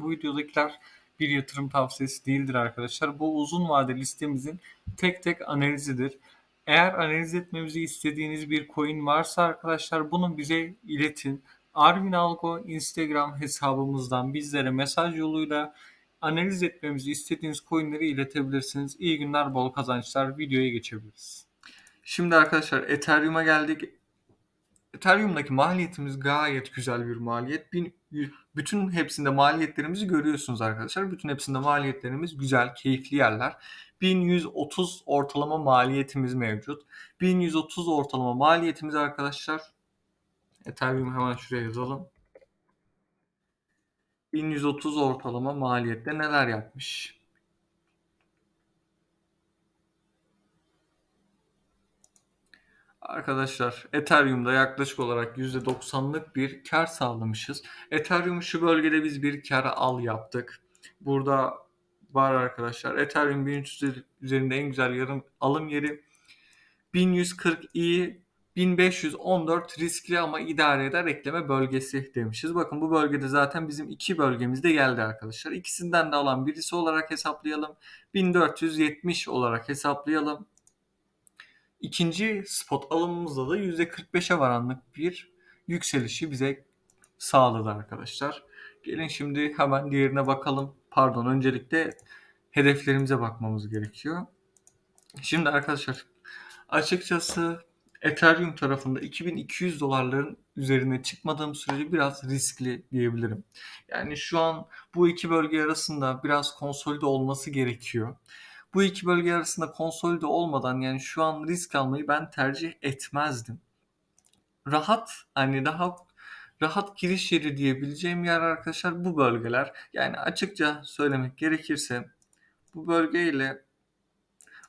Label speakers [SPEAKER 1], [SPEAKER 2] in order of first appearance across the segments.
[SPEAKER 1] Bu videodakiler bir yatırım tavsiyesi değildir arkadaşlar. Bu uzun vade listemizin tek tek analizidir. Eğer analiz etmemizi istediğiniz bir coin varsa arkadaşlar bunu bize iletin. Arvin Algo Instagram hesabımızdan bizlere mesaj yoluyla analiz etmemizi istediğiniz coinleri iletebilirsiniz. İyi günler, bol kazançlar. Videoya geçebiliriz. Şimdi arkadaşlar Ethereum'a geldik. Ethereum'daki maliyetimiz gayet güzel bir maliyet. Bin, bütün hepsinde maliyetlerimizi görüyorsunuz arkadaşlar. Bütün hepsinde maliyetlerimiz güzel, keyifli yerler. 1130 ortalama maliyetimiz mevcut. 1130 ortalama maliyetimiz arkadaşlar. Ethereum hemen şuraya yazalım. 1130 ortalama maliyette neler yapmış? Arkadaşlar Ethereum'da yaklaşık olarak %90'lık bir kar sağlamışız. Ethereum şu bölgede biz bir kar al yaptık. Burada var arkadaşlar. Ethereum 1300 üzerinde en güzel yarım alım yeri 1140 iyi 1514 riskli ama idare eder ekleme bölgesi demişiz. Bakın bu bölgede zaten bizim iki bölgemizde geldi arkadaşlar. İkisinden de alan birisi olarak hesaplayalım. 1470 olarak hesaplayalım. İkinci spot alımımızda da %45'e varanlık bir yükselişi bize sağladı arkadaşlar. Gelin şimdi hemen diğerine bakalım. Pardon öncelikle hedeflerimize bakmamız gerekiyor. Şimdi arkadaşlar açıkçası Ethereum tarafında 2200 dolarların üzerine çıkmadığım sürece biraz riskli diyebilirim. Yani şu an bu iki bölge arasında biraz konsolide olması gerekiyor. Bu iki bölge arasında konsolide olmadan yani şu an risk almayı ben tercih etmezdim. Rahat hani daha rahat giriş yeri diyebileceğim yer arkadaşlar bu bölgeler. Yani açıkça söylemek gerekirse bu bölge ile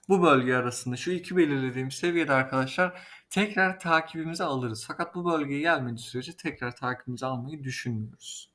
[SPEAKER 1] bu bölge arasında şu iki belirlediğim seviyede arkadaşlar tekrar takibimizi alırız. Fakat bu bölgeye gelmediği sürece tekrar takibimizi almayı düşünmüyoruz.